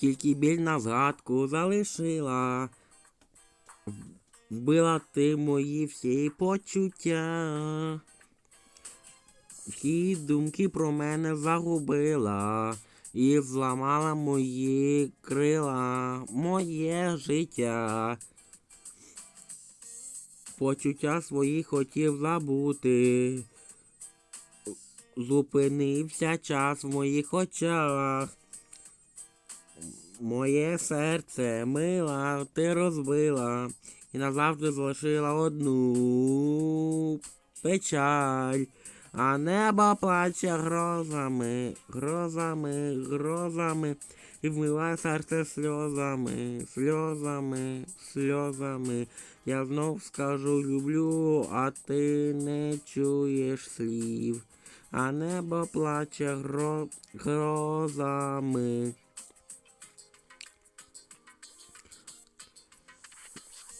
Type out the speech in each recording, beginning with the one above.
тільки біль на згадку залишила. Вбила ти мої всі почуття. Всі думки про мене загубила і зламала мої крила, моє життя. Почуття свої хотів забути. Зупинився час в моїх очах. Моє серце мила, ти розбила і назавжди залишила одну печаль. А небо плаче грозами, грозами, грозами, і вмиває серце сльозами, сльозами, сльозами. Я знов скажу люблю, а ти не чуєш слів. А небо плаче гро... грозами.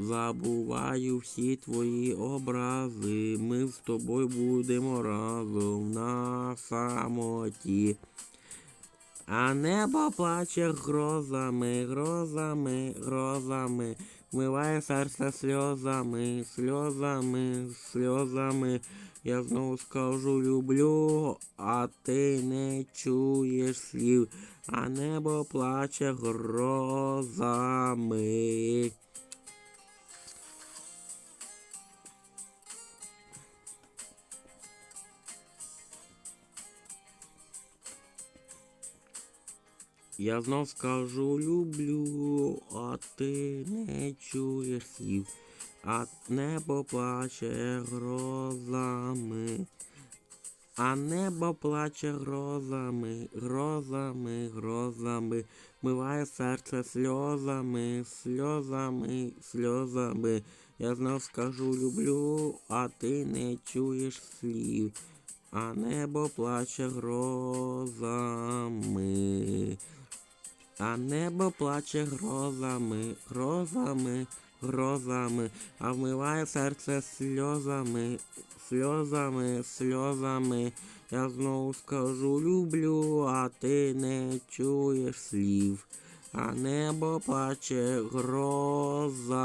Забуваю всі твої образи. Ми з тобою будемо разом на самоті. А небо плаче грозами, грозами, грозами. Вмиває серце сльозами, сльозами, сльозами. Я знову скажу люблю, а ти не чуєш слів. А небо плаче грозами. Я знов скажу люблю, а ти не чуєш слів, а небо плаче грозами, а небо плаче грозами, грозами, грозами, миває серце сльозами, сльозами, сльозами. Я знов скажу люблю, а ти не чуєш слів, а небо плаче грозами. А небо плаче грозами, грозами, грозами, а вмиває серце сльозами, сльозами, сльозами. Я знову скажу люблю, а ти не чуєш слів. А небо плаче грозами.